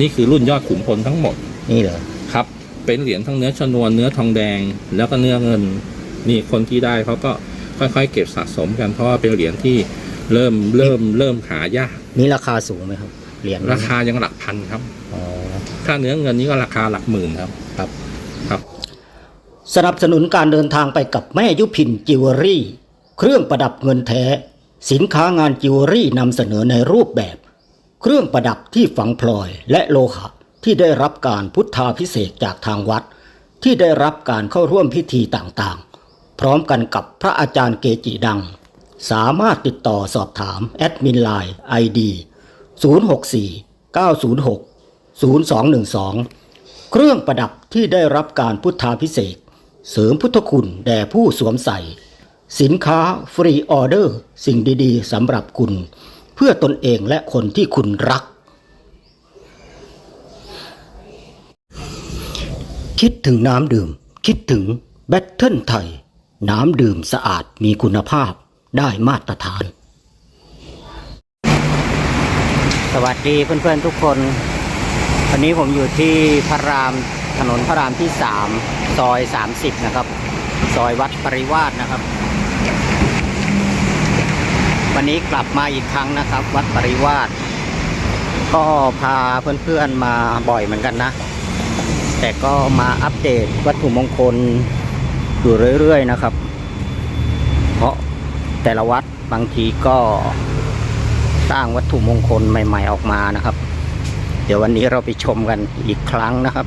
นี่คือรุ่นยอดขุนพลทั้งหมดนี่เหรอครับ เป็นเหรียญทั้งเนื้อชนวนเนื้อทองแดง แล้วก็เนื้อเงิน นี่คนที่ได้เขาก็ค่อยๆ เก็บสะสมกันเพราะว่าเป็นเหรียญที่เริ่มเริ่มเริ่มหายากนี่ราคาสูงไหมครับเหรียญราคายังหลักพันครับอ๋อถ้าเนื้อเงินนี่ก็ราคาหลักหมื่นครับครับครับ สนับสนุนการเดินทางไปกับแม่ยุพินจิวเวลรี่ เครื่องประดับเงินแท้ สินค้างานจิวเวลรี่นำเสนอในรูปแบบ เครื่องประดับที่ฝังพลอยและโลหะที่ได้รับการพุทธาพิเศษจากทางวัด ที่ได้รับการเข้าร่วมพิธีต่างๆ พร้อมกันกับพระอาจารย์เกจิดัง สามารถติดต่อสอบถามแอดมินไลน์ ID 064 906 0212 เครื่องประดับที่ได้รับการพุทธาพิเศษ เสริมพุทธคุณแด่ผู้สวมใส่ สินค้าฟรีออเดอร์ สิ่งดีๆสำหรับคุณ เพื่อตนเองและคนที่คุณรัก คิดถึงน้ำดื่ม คิดถึงแบตเทิลไทย น้ำดื่มสะอาดมีคุณภาพได้มาตรฐาน สวัสดีเพื่อนๆทุกคนวันนี้ผมอยู่ที่พระรามถนนพระรามที่สามซอย 30 นะครับ ซอยวัดปริวาสนะครับ วันนี้กลับมาอีกครั้งนะครับ วัดปริวาสก็พาเพื่อนๆมาบ่อยเหมือนกันนะ แต่ก็มาอัปเดตวัตถุมงคลอยู่เรื่อยๆนะครับ เพราะแต่ละวัดบางทีก็สร้างวัตถุมงคลใหม่ๆออกมานะครับ เดี๋ยววันนี้เราไปชมกันอีกครั้งนะครับ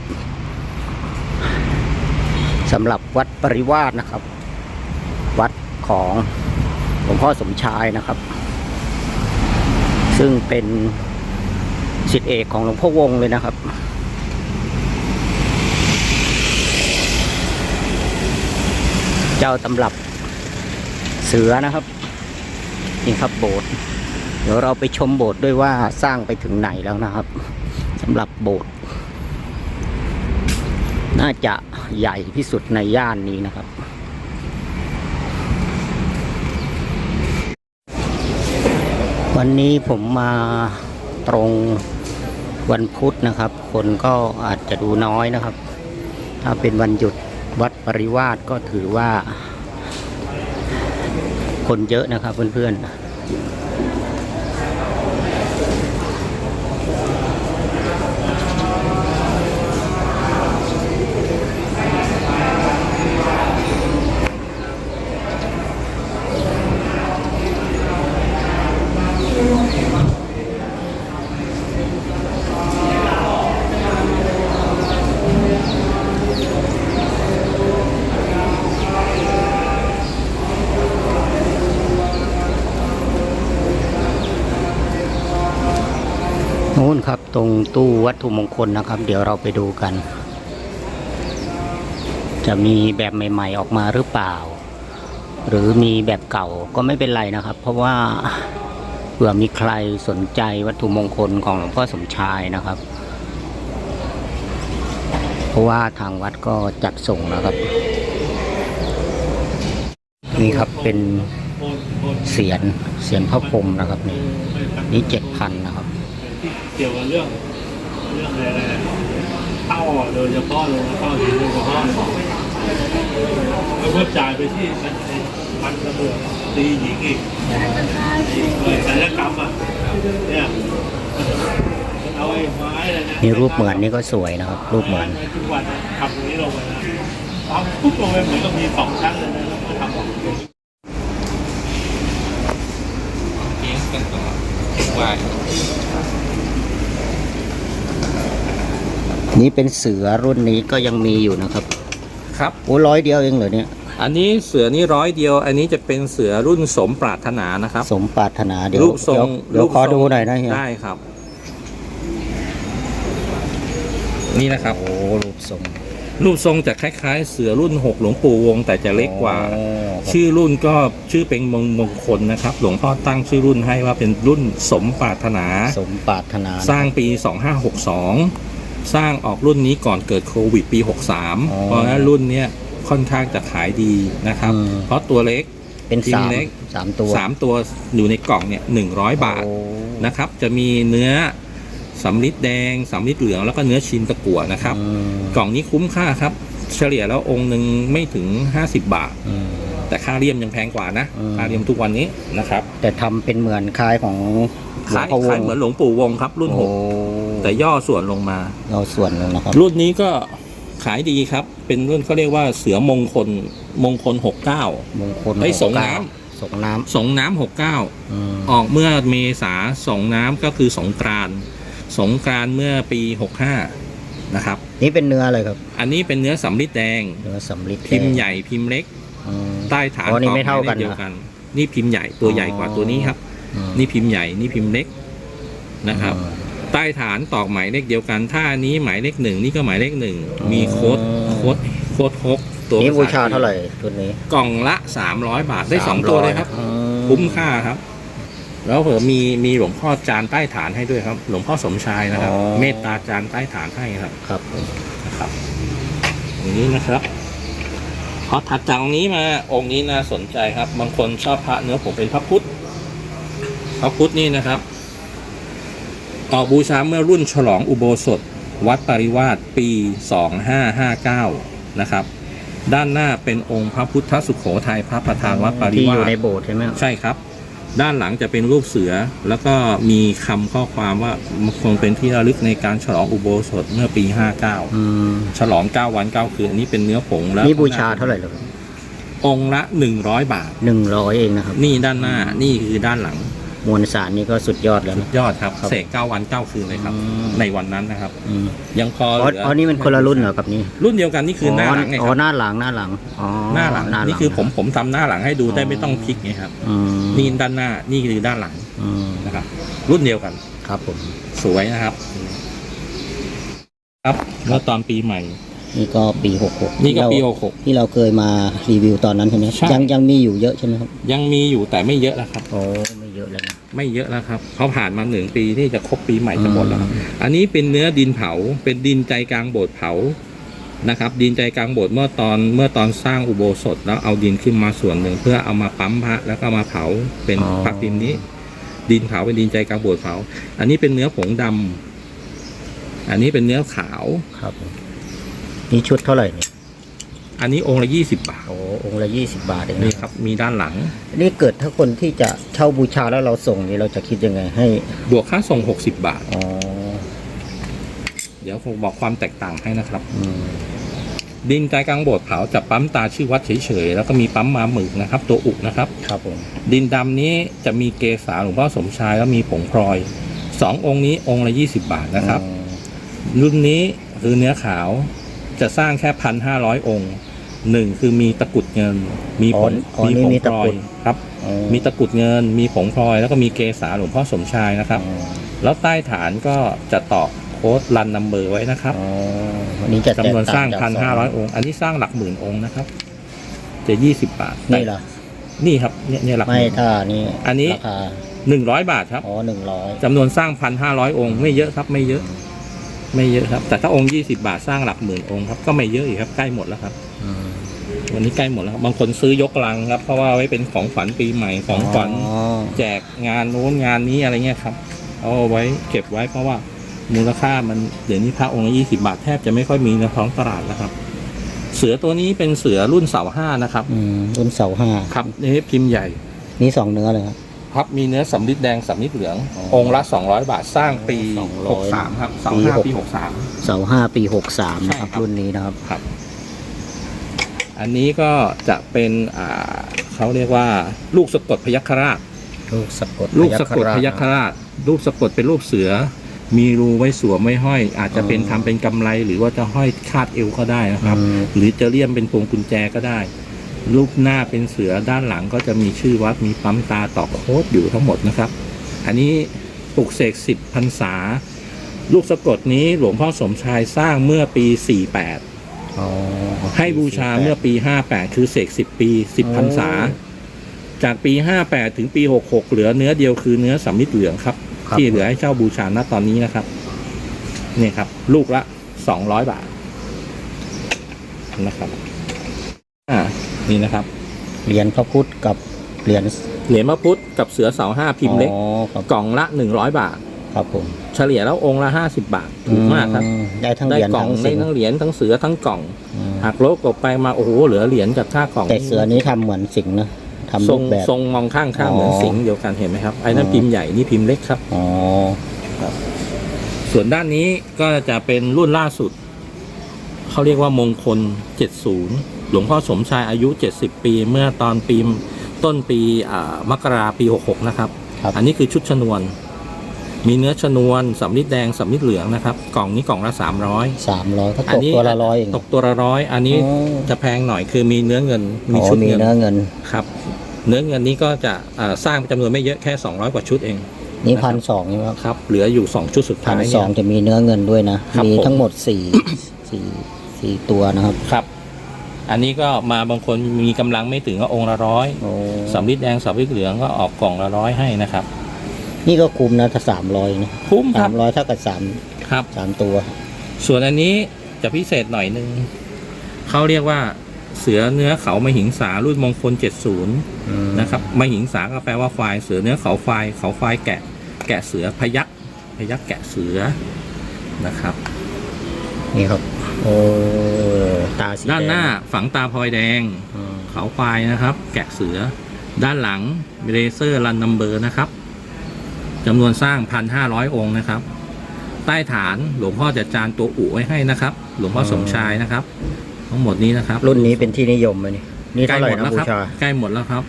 สำหรับวัดปริวาสนะครับ วัดของ หลวงพ่อสมชายนะครับ ซึ่งเป็นสิทธิเอกของหลวงพ่อวงเลยนะครับ เจ้าตำรับเสือนะครับ นี่ครับโบสถ์เดี๋ยวเราไปชมโบสถ์ด้วยว่าสร้างไปถึงไหนแล้วนะครับสำหรับโบสถ์น่าจะใหญ่ที่สุดในย่านนี้นะครับ วันนี้ผมมาตรงวันพุธนะครับ คนก็อาจจะดูน้อยนะครับ ถ้าเป็นวันหยุดวัดปริวาสก็ถือว่า คนเยอะนะครับเพื่อนๆ นู้นครับตรงตู้วัตถุมงคลนะครับ เดี๋ยวเราไปดูกัน จะมีแบบใหม่ ๆ ออกมาหรือเปล่า หรือมีแบบเก่าก็ไม่เป็นไรนะครับ เพราะว่าเผื่อมีใครสนใจวัตถุมงคลของหลวงพ่อสมชายนะครับ เพราะว่าทางวัดก็จัดส่งนะครับ นี่ครับเป็นเสียนเสียนพระพรมนะครับนี่นี่เจ็ดพันนะครับ กี่ยวกับเรื่องเรื่องอะไรนะเข้าโดยเฉพาะลงเข้าถึงโดยเฉพาะแล้วก็จ่ายไปที่มันมันระเบิดตีหญิงอีกเลยศัลยกรรมอะเนี่ยเอาไอ้ไม้อะไรนะนี่รูปเหมือนนี่ก็สวยนะครับ รูปเหมือนทุกวันทำตรงนี้ลงไปนะทำปุ๊บลงไปเหมือนกับมีสองชั้นเลยนะแล้วก็ทำออกเลี้ยงกันต่อไห นี่เป็นเสือรุ่นนี้ก็ยังมีอยู่นะครับ ครับโอ้ร้อยเดียวเองเหรอเนี่ย อันนี้เสือนี่ร้อยเดียว อันนี้จะเป็นเสือรุ่นสมปรารถนานะครับ สมปรารถนาเดี๋ยวรูปทรงเดี๋ยวเดี๋ยวรูปขอทรง ดูหน่อยนะเฮียได้ครับ นี่นะครับ โอ้รูปทรงรูปทรงจะคล้าย ๆ เสือรุ่นหกหลวงปู่วง แต่จะเล็กกว่าอ๋อชื่อรุ่นก็ชื่อเป็นมงมงคลนะครับ หลวงพ่อตั้งชื่อรุ่นให้ว่าเป็นรุ่นสมปรารถนา สมปรารถนาสร้างปี 2562 สร้างออกรุ่นนี้ก่อนเกิดโควิดปี 63 เพราะฉะนั้นรุ่นเนี้ยค่อนข้างจะขายดีนะครับเพราะตัวเล็ก เป็นจริงสามเล็ก สามตัว3ตัวอยู่ในกล่องเนี่ย100บาทโอ้นะครับ จะมีเนื้อสำลิดแดงสำลิดเหลือง แล้วก็เนื้อชินตะกั่วนะครับ อืม กล่องนี้คุ้มค่าครับ เฉลี่ยแล้วองค์หนึ่งไม่ถึง 50 บาท อืม แต่ค่าเลี่ยมยังแพงกว่านะ อืม ค่าเลี่ยมทุกวันนี้นะครับแต่ทำเป็นเหมือนคล้ายของหลวคล้างยพ่อวคล้ายงเหมือนหลวงปู่วงครับรุ่นหกโอ้ แต่ย่อส่วนลงมา เราส่วนหนึ่งนะครับรุ่นนี้ก็ขายดีครับ เป็นรุ่นเขาเรียกว่าเสือมงคลมงคล69มงคลไอ้สงน้สงน้สงน้ำำอืม69ออกเมื่อเมษาสงน้ำก็คือสงกรานต์สงกรานต์เมื่อปี65นะครับ นี่เป็นเนื้ออะไรครับ อันนี้เป็นเนื้อสำลิดแดง เนื้อสำลิดพิมพ์ใหญ่พิมพ์เล็ก อืม ใต้ฐานอ๋อนี่ไม่ตเท่าหกันยเลขเดียวนะกัน นี่พิมพ์ใหญ่ตัวใหญ่กว่าตัวนี้ครับ อืมนี่พิมพ์ใหญ่นี่พิมพ์เล็กนะครับ อืม ใต้ฐานตอกหมายเลขเดียวกัน ถ้าอันนี้หมายเลขหนึ่งนี่ก็หมายเลขหนึ่งมีโค้ดอืมโค้ดโค้ดฮกตัวนี่ภบูษชาอังกฤษเท่าไหร่ตัวนี้ กล่องละสามร้อยบาทได้สองตัวเลยครับอืคุ้มค่าครับ แล้วเผื่อมีมีหลวงพ่อจานใต้ฐานให้ด้วยครับ หลวงพ่อสมชายนะครับเมตตาจานใต้ฐานให้ครับ ครับผมนะครับอย่างนี้นะครับพอถัดจากองค์นี้มาองค์นี้น่าสนใจครับ บางคนชอบพระเนื้อผมเป็นพระพุทธ พระพุทธนี่นะครับ ออกบูชาเมื่อรุ่นฉลองอุโบสถ วัดปริวาสปี 2559 นะครับ ด้านหน้าเป็นองค์พระพุทธสุโขทัยพระประธานวัดปริที่อวายู่สในโบสถ์ใช่ไหมครับใช่ครับ ด้านหลังจะเป็นรูปเสือ แล้วก็มีคำข้อความว่าคงเป็นที่ระลึกในการฉลองอุโบสถเมื่อปี 59 อืมฉลอง 9 วัน 9 คืนอันนี้เป็นเนื้อผงแล้วนี่บูชาเท่าไหร่เหรอองค์ละ 100 บาท หนึ่งร้อยเองนะครับ นี่ด้านหน้านี่คือด้านหลัง มวลสารนี่ก็สุดยอดแล้วสุนะดยอดครับครับเสก9วัน9คืนเลยครับ อืม ในวันนั้นนะครับ อืมยังพออ๋อเหลืออ๋อนี่มันคนละรุ่นเหรอครับนี่รุ่นเดียวกันนี่คือหน้าหลังไงอ๋คอรับหน้าหลังหน้าหลังอ๋อหน้าหลังนี่คือผมผมทำหน้าหลังให้ดูได้ไม่ต้องพลิกไงครับอืมนี่ด้านหน้านี่คือด้านหลังอืมนะครับ รุ่นเดียวกัน ครับผม สวยนะครับ ครับเมื่อตอนปีใหม่ นี่ก็ปีหกหกนี่ก็ปีที่เราเคยมารีวิวตอนนั้นใช่ไหมใช่ ยังยังมีอยู่เยอะใช่ไหมครับ66ยังมีอยู่แต่ไม่เยอะแล้วครับ โอ้ไม่เย อะแล้วนะไม่เยอะแล้วครับเขาผ่านมาหนึ่งปีที่จะครบปีใหม่จะหมดแล้วอืมอันนี้เป็นเนื้อดินเผา เป็นดินใจกลางโบสถ์เผานะครับ ดินใจกลางโบสถ์เมื่อตอนเมื่อตอนสร้างอุโบสถแล้วเอาดินขึ้นมาส่วนหนึ่งเพื่อเอามาปั๊มพระแล้วก็มาเผาเป็นพระพิมพ์นี้ ดินเผาเป็นดินใจกลางโบสถ์เผา อันนี้เป็นเนื้อผงดำอันนี้เป็นเนื้อขาวครับผมนี่ชุดเท่าไหร่เนี่ย อันนี้องค์ละยี่สิบบาท โอ้องค์ละยี่สิบบาทเองนี่นะครับ มีด้านหลัง นี่เกิดถ้าคนที่จะเช่าบูชาแล้วเราส่งนี่เราจะคิดยังไงให้บวกค่าส่งหกสิบบาท อ๋อเดี๋ยวผมบอกความแตกต่างให้นะครับ อืมดินใจกลางโบสถ์เผาจะปั๊มตาชื่อวัดเฉยๆ แล้วก็มีปั๊มมาหมึกนะครับ ตัวอุกนะครับ ครับผมดินดำนี้จะมีเกสาหลวงพ่อสมชายแล้วมีผงพลอยสององค์นี้องค์ละยี่สิบาทนะครับ อืมรุ่นนี้คือเนื้อขาวจะสร้างแค่พันห้าร้อยองค์ หนึ่งคือมีตะกรุดเงิน มีผงอ๋อนี่ผงมีพตะลอกยรุดครับ อ๋อมีตะกรุดเงิน มีผงพลอย แล้วก็มีเกสาหลวงพ่อสมชายนะครับอ๋อแล้วใต้ฐานก็จะตอกโค้ดรันนัมเบอร์ไว้นะครับ อ๋อวันนี้จะแตกจำนวนสร้างต่พันจกห้าร้อยองค์ อันนี้สร้างหลักหมื่นองค์นะครับ จะยี่สิบบาทนี่เหรอนี่ครับเนี่ยเนี่ยหลักหไม่มื่น ถ้านี่อันนี้ ราคาหนึ่งร้อยบาทครับอ๋อหนึ่งร้อยจำนวนสร้างพันห้าร้อยองค์ ไม่เยอะครับ ไม่เยอะ ไม่เยอะครับ แต่ถ้าองค์ยี่สิบาทสร้างหลักหมื่นองค์ครับ ก็ไม่เยอะอีกครับ ใกล้หมดแล้วครับ วันนี้ใกล้หมดแล้วครับบางคนซื้อยกลังครับ เพราะว่าไว้เป็นของขวัญปีใหม่ของขวัญอ๋อแจกงานโน้นงานนี้อะไรเงี้ยครับ เอาไว้เก็บไว้เพราะว่ามูลค่ามันเดี๋ยวนี้พระองค์ละยี่สิบาทแทบจะไม่ค่อยมีในท้องตลาดแล้วครับ เสือตัวนี้เป็นเสือรุ่นเสาห้านะครับอืมรุ่นเสาห้าครับนี่พิมพ์ใหญ่ นี่สองเนื้อเลยครับ ครับมีเนื้อสำลิดแดงสำลิดเหลือง อ๋อองค์ละสองร้อยบาทสร้างปี 200หกสามครับเสาปีห้าหกปีหกสามเสาห้าปีหกสามนะครับ ใช่ครับ รุ่นนี้นะครับ ครับ อันนี้ก็จะเป็นอ่าเขาเรียกว่า ลูกสะกดพยัคฆราช ลูกสะกดลูกสะกดพพยัยัคคฆฆราชราช รูปสะกดเป็นรูปเสือ มีรูไว้สวมไว้ห้อย อาจจะเป็นอ๋อทำเป็นกำไร หรือว่าจะห้อยคาดเอวก็ได้นะครับอืมหรือจะเลี่ยมเป็นพวงกุญแจก็ได้รูปหน้าเป็นเสือด้านหลังก็จะมีชื่อวัดมีปั๊มตาตอกโค้ดอยู่ทั้งหมดนะครับ อันนี้ปลุกเสกสิบพรรษา ลูกสะกดนี้หลวงพ่อสมชายสร้างเมื่อปี 48 อ๋อให้บูชาเมื่อปี 58 คือเสก 10 ปี 10พรรษา จากปี 58 ถึงปี 66 เหลือเนื้อเดียวคือเนื้อสำลิดเหลืองครับ ครับ ที่เหลือให้เช่าบูชาณตอนนี้นะครับเนี่ยครับ ลูกละ 200 บาทนะครับ อ่า นี่นะครับ เหรียญพระพุทธกับเหรียญเหรียญพระพุทธกับเสือเสาห้าพิมพ์เล็ก อ๋อครับกล่องละ 100 บาท ครับผมค เฉลี่ยแล้วองค์ละห้าสิบบาทถูกมากครับอืได้ทั้งเหได้รียญกล่องทั้งได้สิ่งทั้งเหรียญทั้งเสือทั้งกล่องอืมหักลบกบไปมาโอ้โหเหลือเหรียญกับค่ากล่องแต่เสือนี้ทำเหมือนสิงห์นะทำทรรูงปแบบ ทรงมองข้างข้างอ๋อเหมือนสิงห์เดียวกันเห็นไหมครับไอ้นั่นอ๋อ พิมพ์ใหญ่นี่พิมพ์เล็กครับ อ๋อส่วนด้านนี้ก็จะเป็นรุ่นล่าสุด เขาเรียกว่ามงคล 70 หลวงพ่อสมชายอายุ 70 ปี เมื่อตอนปีต้นปีอ่ามกราปี 66 นะครับ ครับ อันนี้คือชุดชนวน มีเนื้อชนวนสำลิดแดงสำลิดเหลืองนะครับ กล่องนี้กล่องละ 300 สามร้อยก็อัตนกนี้ตัวละร้อยเอง ตกตัวละร้อยอันนี้อ๋อ จะแพงหน่อยคือมีเนื้อเงินมีอ๋อชุดมีเงินเนื้อเงิน ครับ เนื้อเงินนี้ก็จะอ่าสร้างจำนวนไม่เยอะแค่ 200 กว่าชุดเองนี่นะครับพันสองใช่ไหมครับครับเหลืออยู่ 2 ชุดสุดพัท้านยสองเนี่ยจะมีเนื้อเงินด้วยนะ ครับมีผม ทั้งหมดสี่ สี่สี่ตัวนะครับครับ อันนี้ก็มาบางคนมีกำลังไม่ถึงก็องค์ละร้อยโอ้สำลิดแดงสำลิดเหลืองก็ออกกล่องละร้อยให้นะครับ นี่ก็คุ้มนะถ้าสามร้อยนะคุ้มคสารับมร้อยเท่ากับสามครับ สามตัวส่วนอันนี้จะพิเศษหน่อยนึงเขาเรียกว่าเสือเนื้อเขามหิงสารุ่นมงคล 70 นะครับมหิงสาก็แปลว่าควายเสือเนื้อเขาควายเขาควายแกะ แกะเสือพยักพยักแกะเสือนะครับ นี่ครับ โอ้ตาสีด้านหน้าแดฝังตาพลอยแดงงอืมเขาควายนะครับ แกะเสือ ด้านหลังเรเซอร์รันนัมเบอร์นะครับ จำนวนสร้าง1,500องค์นะครับ ใต้ฐานหลวงพ่อจะจานตัวอุไว้ให้นะครับ หลวงพ่อสมชายนะครับ ทั้งหมดนี้นะครับรุ่นนี้เป็นที่นิยมไหมนี่นี่ใกล้เท่าไหหร่มดนะแล้วบูครับชาใกล้หมดแล้วครับ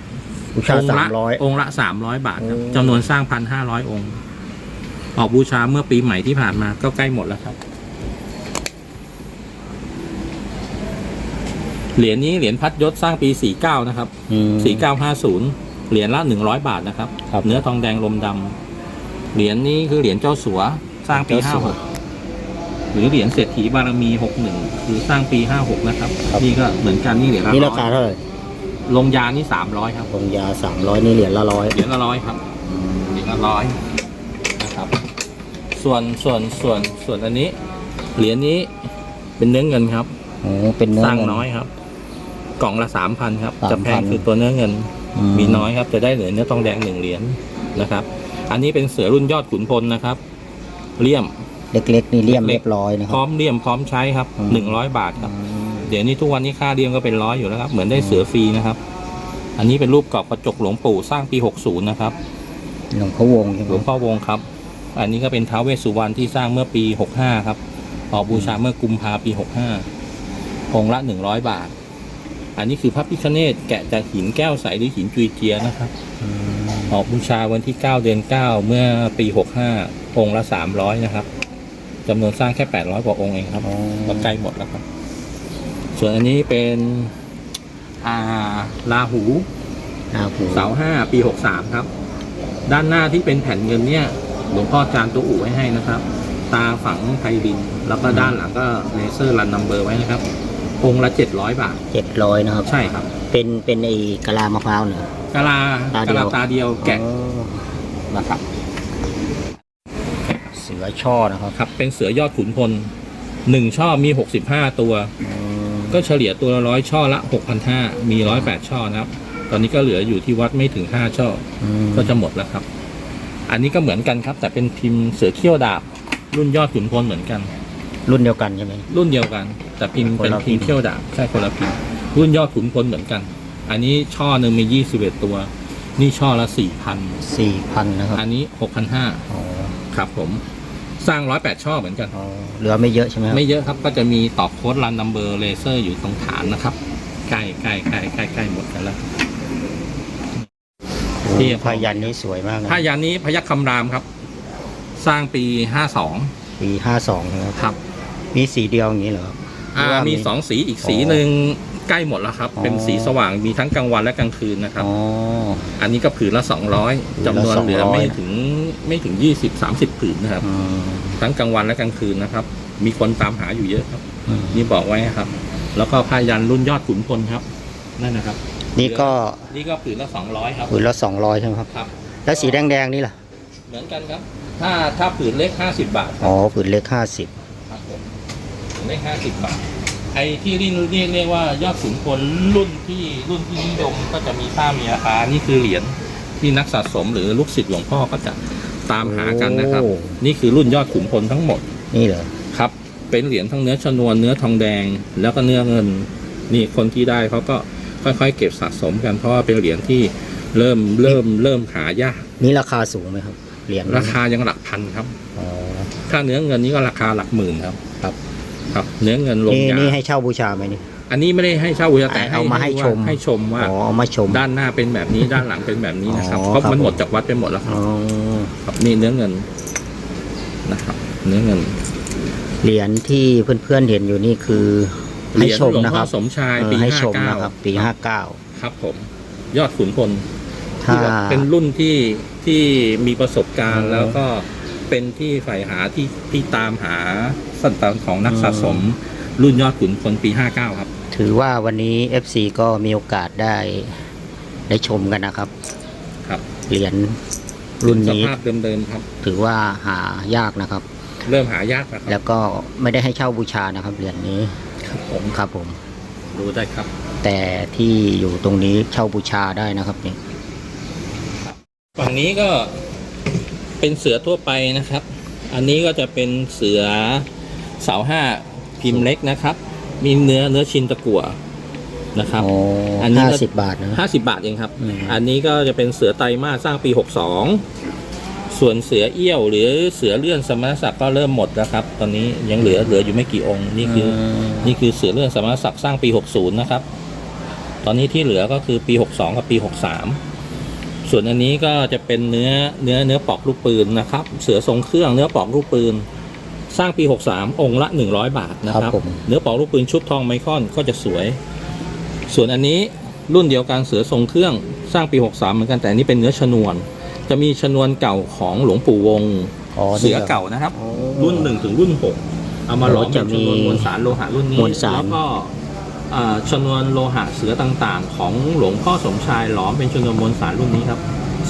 บูชาองค์สาละมร้อย องค์ละสามร้อยบาทครับโอ้ จำนวนสร้างพันห้าร้อยองค์ ออกบูชาเมื่อปีใหม่ที่ผ่านมาก็ใกล้หมดแล้วครับ เหรียญนี้เหรียญพัดยศสร้างปีสี่เก้านะครับ อืมสี่เก้าห้าศูนย์เหรียญละหนึ่งร้อยบาทนะครับ ครับ เนื้อทองแดงลมดำ เหรียญนี้คือเหรียญเจ้าสัว สร้างปีเจ้าห้าสัหวกหรือเหรียญเศรษฐีบารมีหกหนึ่งคือสร้างปีห้าหกนะครับ นี่ก็เหมือนกันนี่เหรียญละนี่ราร้คาอยเท่าไหร่ลงยานี่สามร้อยครับ ลงยาสามร้อยนี่เหรียญละร้อยเหรียญละร้อยครับ เหรียญละร้อยนะครับ ส่วนส่วนส่วนส่วนอันนี้ เหรียญนี้เป็นเนื้อเงินครับ โอ้เป็นเนื้อสร้างเงินน้อยครับ กล่องละสามพันครับ 3,000 จะแพงคือตัวเนื้อเงินอืมีน้อยครับ จะได้เหรียญเนื้อทองแดงหนึ่งเหรียญนะครับ อันนี้เป็นเสือรุ่นยอดขุนพลนะครับเลี่ยม เล็กๆนี่เลี่ยมเล็กๆเรียบร้อยนะคพร้รัอบ มเลี่ยมพร้อมใช้ครับอืม หนึ่งร้อยบาทครับอืมเดี๋ยวนี้ทุกวันนี้ค่าเลี่ยมก็เป็นร้อยอยู่แล้วครับ เหมือนได้เสือฟรีนะครับ อันนี้เป็นรูปกรอบกระจกหลวงปู่สร้างปี 60 นะครับ หลวงพ่อวงใช่ไหหลวงมพ่อวงครับ อันนี้ก็เป็นท้าวเวสสุวรรณที่สร้างเมื่อปี 65 ครับ ออกบูชาเมื่อกุมภาปี 65องค์ละ 100 บาท อันนี้คือพระพิฆเนศแกะจากหินแก้วใสหรือหินจุยเจียนะครับ อืม ออกบูชาวันที่ 9 เดือน 9 เมื่อปี 65 องค์ละ 300 นะครับจำนวนสร้างแค่ 800 กว่าองค์เองครับอ๋อก็ใกล้หมดแล้วครับ ส่วนอันนี้เป็นอ่าลาหูอ่าหูเสาห้าปีหกสามครับ ด้านหน้าที่เป็นแผ่นเงินเนี่ยหลวงพ่อจานตัวอู่ไว้ให้นะครับ ตาฝังไพริน แล้วก็ด้านหลังก็เลเซอร์รันนัมเบอร์ไว้นะครับ องค์ละเจ็ดร้อยบาท เจ็ดร้อยนะครับ ใช่ครับเป็นเป็นไอ้กะลามะพร้าวเนี่ย กะลาตาเดีกะยว ลาตาเดียวแกะอ๋อนะครับ เสือช่อนะครับครับเป็นเสือยอดขุนพลหนึ่งช่อมีหกสิบห้าตัว อืมก็เฉลี่ยตัวละร้อยช่อละหกพันห้ามีร้อยแปดช่อนะครับ ตอนนี้ก็เหลืออยู่ที่วัดไม่ถึงห้าช่อ อืมก็จะหมดแล้วครับ อันนี้ก็เหมือนกันครับ แต่เป็นพิมพ์เสือเขี้ยวดาบ รุ่นยอดขุนพลเหมือนกัน รุ่นเดียวกันใช่ไหม รุ่นเดียวกัน แต่พิมพ์คนเป็นละพิพิมมพ์ พ์เขี้ยวดาบใช่คนละพิมพ์รุ่นยอดขุนพลเหมือนกัน อันนี้ช่อหนึ่งมียี่สิบเอ็ดตัว นี่ช่อละสี่พันสี่พันนะครับอันนี้หกพันห้าอ๋อครับผมสร้างร้อยแปดช่อเหมือนกัน อ๋อเหลือไม่เยอะใช่ไหมครับไม่เยอะครับก็จะมีตอกโค้ดรันนัมเบอร์เลเซอร์อยู่ตรงฐานนะครับใกล้ใกล้ใกล้ใกล้ใกล้หมดกันแล้วที่ พายันนี้สวยมากนะผ้ายันนี้พยัคฆ์คำรามครับ สร้างปีห้าสองปีห้าสองนะครับ ครับ มีสีเดียวอย่างนี้เหรอครับอ่าหรือว่ามีมีสองสีอีกสีอ๋อหนึ่งใกล้หมดแล้วครับอ๋อเป็นสีสว่างมีทั้งกลางวันและกลางคืนนะครับ อ๋อ อันนี้ก็ผืนละสองร้อยผืนละจำนวนเหลือ200ไม่ถึงไม่ถึงยี่สิบสามสิบผืนนะครับ อืมทั้งกลางวันและกลางคืนนะครับ มีคนตามหาอยู่เยอะครับ อืมนี่บอกไว้ครับ แล้วก็ผ้ายันรุ่นยอดขุนพลครับ นั่นนะครับ นี่ก็นี่ก็ผืนละสองร้อยครับ ผืนละสองร้อยใช่ไหมครับ ครับ แล้วสีแดงๆนี่ล่ะเหมือนกันครับ ถ้าถ้าผืนเล็กห้าสิบบาทครัอ๋บ อผืนเล็กห้าสิบครับผม ผืนเล็กห้าสิบบาทไอ้ที่เรียกเรียกเรียกว่ายอดขุนพลรุ่นที่รุ่นที่นิยมก็จะมีค่ามีราคานี่คือเหรียญที่นักสะสมหรือลูกศิษย์หลวงพ่อก็จะตามหากันนะครับ โอ้ นี่คือรุ่นยอดขุนพลทั้งหมดนี่เหรอครับ เป็นเหรียญทั้งเนื้อชนวนเนื้อทองแดง แล้วก็เนื้อเงิน นี่คนที่ได้เขาก็ค่อยๆ เก็บสะสมกันเพราะว่าเป็นเหรียญที่เริ่มเริ่มเริ่มหายากนี่ราคาสูงไหมครับเหรียญราคายังหลักพันครับ อ๋อ ถ้าเนื้อเงินนี่ก็ราคาหลักหมื่นครับ ครับ ครับเนื้อเงินลงนี่ยานี่ให้เช่าบูชาไหมนี่ อันนี้ไม่ได้ให้เช่าบูชาแต่เอามาให้ชม ให้ชมว่าอ๋อเอามาชม ด้านหน้าเป็นแบบนี้ด้านหลังเป็นแบบนี้นะครับอ๋อเพราะครับ มันหมดจากวัดไปหมดแล้วครับอ๋อครับนี่เนื้อเงินนะครับ เนื้อเงินเหรียญที่เพื่อนๆเห็นอยู่นี่คือเหให้รียญชมหลวงนะคพ่อรับสมชายเออปีให้ห้าชมเก้านะครับปีห้าเก้าครับผม ยอดขุนพล ถ้า ที่แบบเป็นรุ่นที่ที่มีประสบการณ์อ๋อแล้วก็เป็นที่ใฝ่หาที่ที่ตามหา สันตานของนักสะสม รุ่นยอดขุนพลปี 59 ครับ ถือว่าวันนี้ FC ก็มีโอกาสได้ได้ชมกันนะครับ ครับ เหรียญรุ่นสนี้ภาพเดิมๆครับ ถือว่าหายากนะครับ เริ่มหายากแล้วคแล้รับวก็ไม่ได้ให้เช่าบูชานะครับเหรียญนี้ครับผมครับผม ดูได้ครับ แต่ที่อยู่ตรงนี้เช่าบูชาได้นะครับนี่ฝั่งนี้ก็เป็นเสือทั่วไปนะครับ อันนี้ก็จะเป็นเสือ เสาห้าพิมพ์เล็กนะครับ มีเนื้อเนื้อชินตะกั่วนะครับโอ้อันนี้ห้าก็สิบบาทนะห้าสิบบาทเองครับอืมอันนี้ก็จะเป็นเสือไตรมาสสร้างปีหกสองส่วนเสือเอี้ยวหรือเสือเลื่อนสมณศักดิ์ก็เริ่มหมดแล้วครับ ตอนนี้ยังเหลือเหลืออยู่ไม่กี่องค์นี่คืออมนี่คือเสือเลื่อนสมณศักดิ์สร้างปี60นะครับ ตอนนี้ที่เหลือก็คือปี62กับปี63ส่วนอันนี้ก็จะเป็นเนื้อเนื้อเนื้อปอกลูกปืนนะครับ เสือทรงเครื่องเนื้อปอกลูกปืน สร้างปี 63 องค์ละ 100 บาทนะคครัรับบผม เนื้อปอกลูกปืนชุบทองไมคอนก็จะสวย ส่วนอันนี้รุ่นเดียวกันเสือทรงเครื่องสร้างปี 63 เหมือนกันแต่อันนี้เป็นเนื้อชนวน จะมีชนวนเก่าของหลวงปู่วงอ๋อเสือนี่หร เก่านะครับโอ้รุ่นหนึ่งถึงรุ่นหกเอามาหลอมโอ้เป็จะนชมีนวนมวลสารโลหะรุ่นนี้มวลสาร แล้วก็อ่าชนวนโลหะเสือต่างๆ ของหลวงพ่อสมชายหลอมเป็นชนวนมวลสารรุ่นนี้ครับ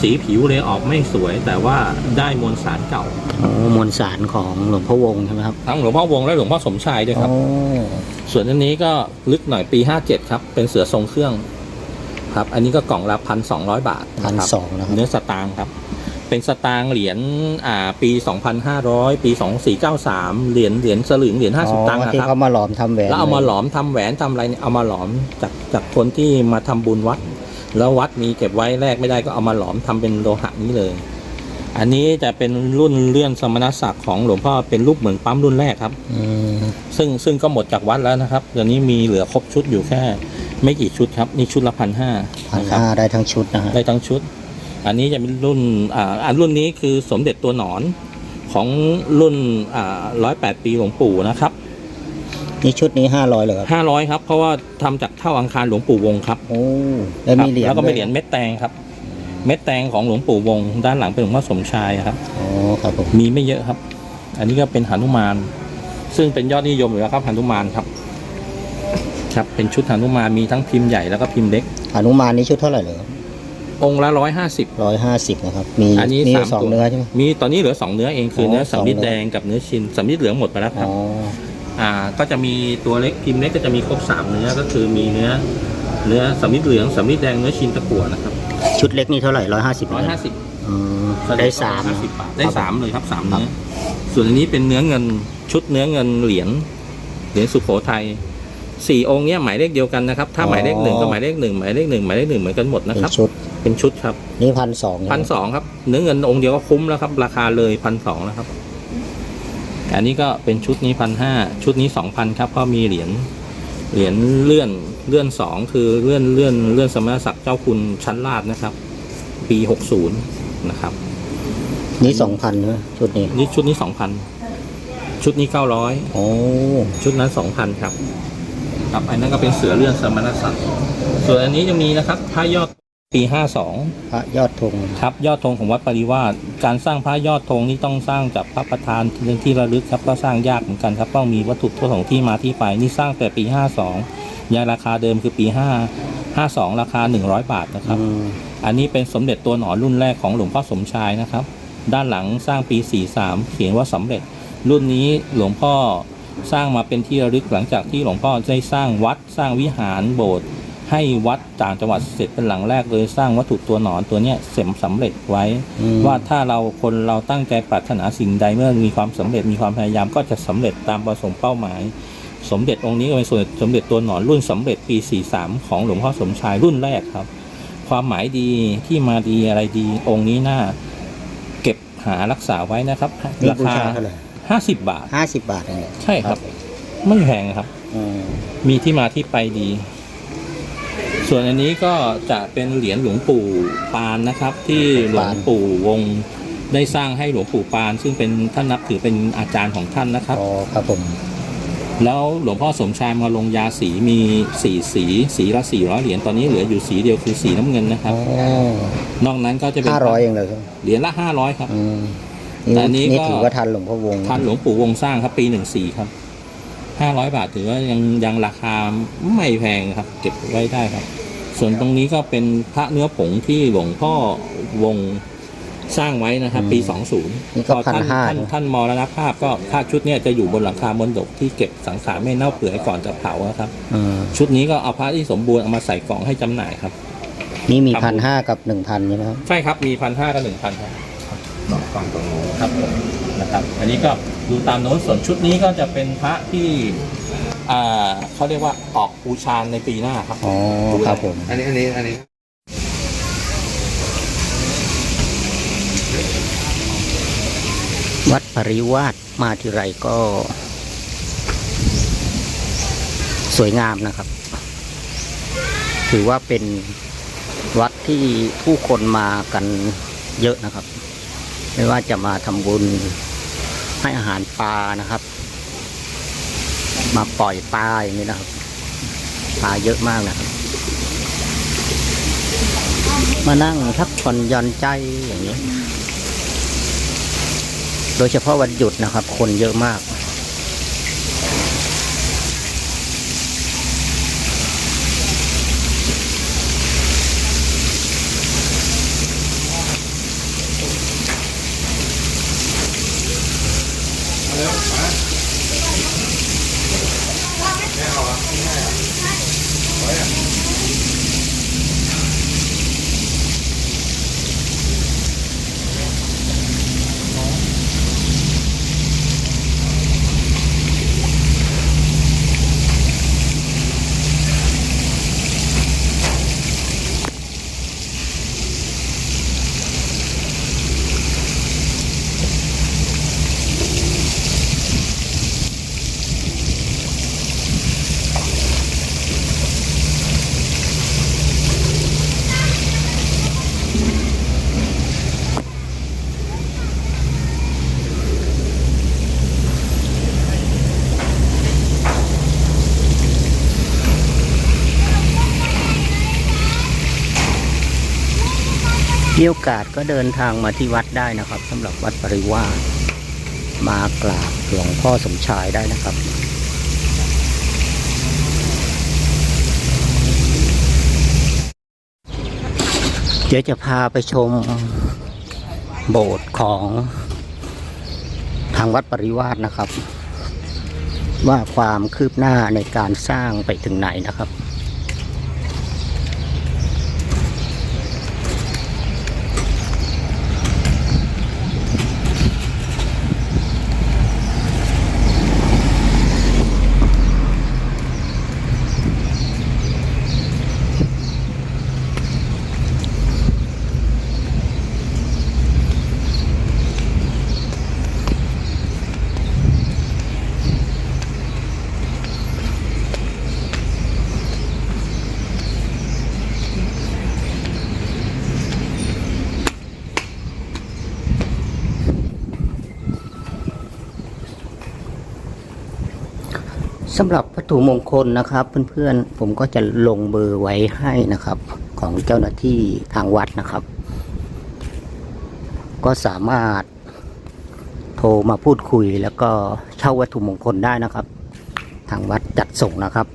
สีผิวเลยออกไม่สวย แต่ว่าได้มวลสารเก่าโอ้มวลสารของหลวงพ่อวงใช่ไหมครับทั้งหลวงพ่อวงและหลวงพ่อสมชายด้วยครับ โอ้ส่วนอันนี้ก็ลึกหน่อยปี 57 ครับ เป็นเสือทรงเครื่องครับ อันนี้ก็กล่องละพันสองร้อยบาทพันนะครับสองนะครับเนื้อสตางค์ครับ เป็นสตางค์เหรียญอ่าปี 2,500 ปี 2493 เหรียญเหรียญสลึงเหรียญ50 ตังค์อ๋อนะที่ครับ เขามาหลอมทำแหวนแล้วเอามาหลอมทำแหวนทำอะไรเนี่ยเอามาหลอมจากจากคนที่มาทำบุญวัด แล้ววัดมีเก็บไว้แลกไม่ได้ก็เอามาหลอมทำเป็นโลหะนี้เลย อันนี้จะเป็นรุ่นเลื่อนสมณศักดิ์ของหลวงพ่อเป็นรูปเหมือนปั๊มรุ่นแรกครับอืมซึ่งซึ่งก็หมดจากวัดแล้วนะครับเดี๋ยวนี้มีเหลือครบชุดอยู่แค่ ไม่กี่ชุดครับนี่ชุดละพันห้าพันนะครับห้าได้ทั้งชุดนะฮะได้ทั้งชุด อันนี้จะเป็นรุ่นอ่าอันรุ่นนี้คือสมเด็จตัวหนอนของรุ่นอ่าร้อยแปดปีหลวงปู่นะครับ นี่ชุดนี้ห้าร้อยเลยครับ ห้าร้อยครับ เพราะว่าทำจากเท่าอังคารหลวงปู่วงครับโอ้แล้วมีเหรียญแล้วก็มีด้วเหรียญเม็ดแตงครับ เม็ดแตงของหลวงปู่วง ด้านหลังเป็นหลวงพ่อสมชายครับ อ๋อครับผมมีไม่เยอะครับ อันนี้ก็เป็นหนุมาน ซึ่งเป็นยอดนิยมอยู่แล้วครับหนุมานครับ ครับ เป็นชุดหนุมานมีทั้งพิมพ์ใหญ่แล้วก็พิมพ์เล็กอนุมานนี่ชุดเท่าไหร่เลยองค์ละร้อยห้าสิบ ร้อยห้าสิบนะครับ มีอันนี้มีสามสองตัว เนื้อใช่ไหม มีตอนนี้เหลือสองเนื้อเองคือออเนื้อสองสำลิดเนื้อ แดงกับเนื้อชินสำลิดเหลืองหมดไปแล้วคอ๋รับ ออ่าก็จะมีตัวเล็กพิมพ์เล็กก็จะมีครบสามเนื้อก็คือมีเนื้อเนื้อสำลิดเหลืองสำลิดแดงเนื้อชินตะกั่วนะครับชุดเล็กนี่เท่าไหร่ร้อยห้าสิบร้อยห้าสิบได้สามห้าสิบบาทได้สามเลยครับสามเนื้อส่วนอันนี้เป็นเนื้อเงินชุดเนื้อเงินเหรียญเหรียญสุโขทัยสี่องค์เนี้ยหมายเลขเดียวกันนะครับ ถ้าหมายเลขหนึ่งก็หมายเลขหนึ่งหมายเลขหนึ่งหมายเลขหนึ่งเหมือนกันหมดนะเป็ครับนชุดเป็นชุดครับนี่พันสองพันสองครับเนื้อเงินองค์เดียวก็คุ้มแล้วครับ ราคาเลยพันสองแล้วครับ อันนี้ก็เป็นชุดนี้พันห้าชุดนี้สองพันครับเพราะมีเหรียญเหรียญเลื่อนเลื่อนสองคือเลื่อนเลื่อนเลื่อนสมณศักดิ์เจ้าคุณชั้นลาดนะครับ ปีหกศูนย์นะครับนี่สองพันใช่ไหมชุดนี้นี่ชุดนี้สองพันชุดนี้เก้าร้อยโอ้ชุดนั้นสองพันครับครับอันนั้นก็เป็นเสือเลื่อนสมณศักดิ์ส่วนอันนี้จะมีนะครับพระยอด ปีห้าสองพระยอดธงครับ ยอดธงของวัดปริวาสการสร้างพระยอดธงนี่ต้องสร้างจากพระประธานเรื่องที่ระลึกครับก็สร้างยากเหมือนกันครับต้องมีวัตถุประสงค์ที่มาที่ไปนี่สร้างแต่ปี 52ยังราคาเดิมคือปี5 52 ราคา 100 บาทนะครับอืมอันนี้เป็นสมเด็จตัวหนอนรุ่นแรกของหลวงพ่อสมชายนะครับ ด้านหลังสร้างปี 43 เขียนว่าสำเร็จ รุ่นนี้หลวงพ่อสร้างมาเป็นที่ระลึกหลังจากที่หลวงพ่อได้สร้างวัดสร้างวิหารโบสถ์ ให้วัดต่างจังหวัดเสร็จเป็นหลังแรกเลยสร้างวัตถุตัวหนอนตัวเนี้ยเสร็จสำเร็จไว้อืมว่าถ้าเราคนเราตั้งใจปรารถนาสิ่งใดเมื่อมีความสำเร็จมีความพยายามก็จะสำเร็จตามประสงค์เป้าหมาย สมเด็จองค์นี้ก็เป็นสมเด็จสมเด็จตัวหนอนรุ่นสำเร็จปี 43 ของหลวงพ่อสมชายรุ่นแรกครับ ความหมายดีที่มาดีอะไรดีองค์นี้น่าเก็บหารักษาไว้นะครับนี่ราบูคาชาเท่าไหร่50บาทห้าสิบบาทเองเนี่ยใช่ครับ ไม่แพงครับอืมมีที่มาที่ไปดี ส่วนอันนี้ก็จะเป็นเหรียญหลวงปู่ปานนะครับ ที่หลวงปู่วงได้สร้างให้หลวงปู่ปาน ซึ่งเป็นท่านนับถือเป็นอาจารย์ของท่านนะครับอ๋อครับผมแล้วหลวงพ่อสมชายมาลงยาสีมีสี่สีสีละสี่ร้อยเหรียญตอนนี้เหลืออยู่สีเดียวคือสีน้ำเงินนะครับอ๋อนอกนั้นก็จะเป็นห้าร้อยเองเลยครับเหรียญละห้าร้อยครับอืมแต่อันนี้นี่ก็ถือว่าทันหลวงพ่อวงท่านหลวงปู่วงสร้างครับปีหนึ่งสี่ครับห้าร้อยบาทถือว่ายังยังราคาไม่แพงครับ เก็บไว้ได้ครับ ส่วนตรงนี้ก็เป็นพระเนื้อผงที่หลวงพ่อวงสร้างไว้นะครับ ปีสองศูนย์นี่ก็พันท่านห้าท่านท่านมรณภาพก็ภาพชุดเนี้ยจะอยู่บนหลังคามนดกที่เก็บสังขารไม่เน่าเปื่อยก่อนจะเผานะครับ อืมชุดนี้ก็เอาพระที่สมบูรณ์เอามาใส่กล่องให้จำหน่ายครับ นี่มีครับ พันห้ากับหนึ่งพันใช่ไหมครับ ใช่ครับมีพันห้ากับหนึ่งพันครับสองกล่องตรงนู้นครับผมนะครับ อันนี้ก็ดูตามโน้นส่วนชุดนี้ก็จะเป็นพระที่ อ่าเขาเรียกว่าออกบูชาในปีหน้าครับอ๋อครับผม อันนี้อันนี้อันนี้วัดปริวาสมาทีไรก็ สวยงามนะครับ ถือว่าเป็นวัดที่ผู้คนมากันเยอะนะครับ ไม่ว่าจะมาทำบุญให้อาหารปลานะครับ มาปล่อยปลาอย่างนี้นะครับ ปลาเยอะมากนะครับ มานั่งพักผ่อนย่อนใจอย่างนี้ โดยเฉพาะวันหยุดนะครับ คนเยอะมาก มีโอกาสก็เดินทางมาที่วัดได้นะครับสำหรับวัดปริวาสมากราบหลวงพ่อสมชายได้นะครับ เดี๋ยวจะพาไปชมโบสถ์ของทางวัดปริวาสนะครับ ว่าความคืบหน้าในการสร้างไปถึงไหนนะครับ สำหรับวัตถุมงคลนะครับเพื่อนๆผมก็จะลงเบอร์ไว้ให้นะครับ ของเจ้าหน้าที่ทางวัดนะครับ ก็สามารถโทรมาพูดคุยแล้วก็เช่าวัตถุมงคลได้นะครับ ทางวัดจัดส่งนะครับ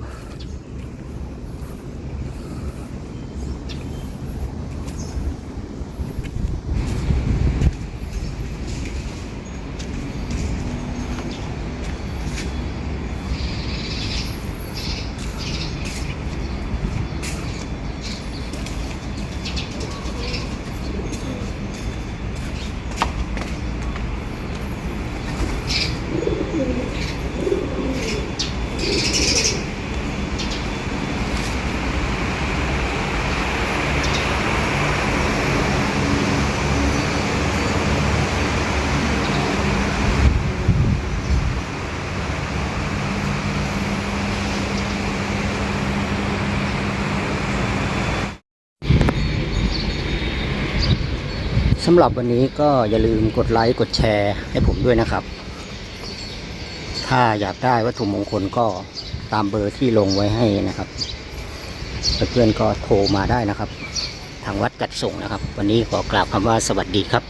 สำหรับวันนี้ก็อย่าลืมกดไลค์กดแชร์ให้ผมด้วยนะครับ ถ้าอยากได้วัตถุมงคลก็ตามเบอร์ที่ลงไว้ให้นะครับเพื่อนๆก็โทรมาได้นะครับ ทางวัดจัดส่งนะครับ วันนี้ขอกล่าวคำว่าสวัสดีครับ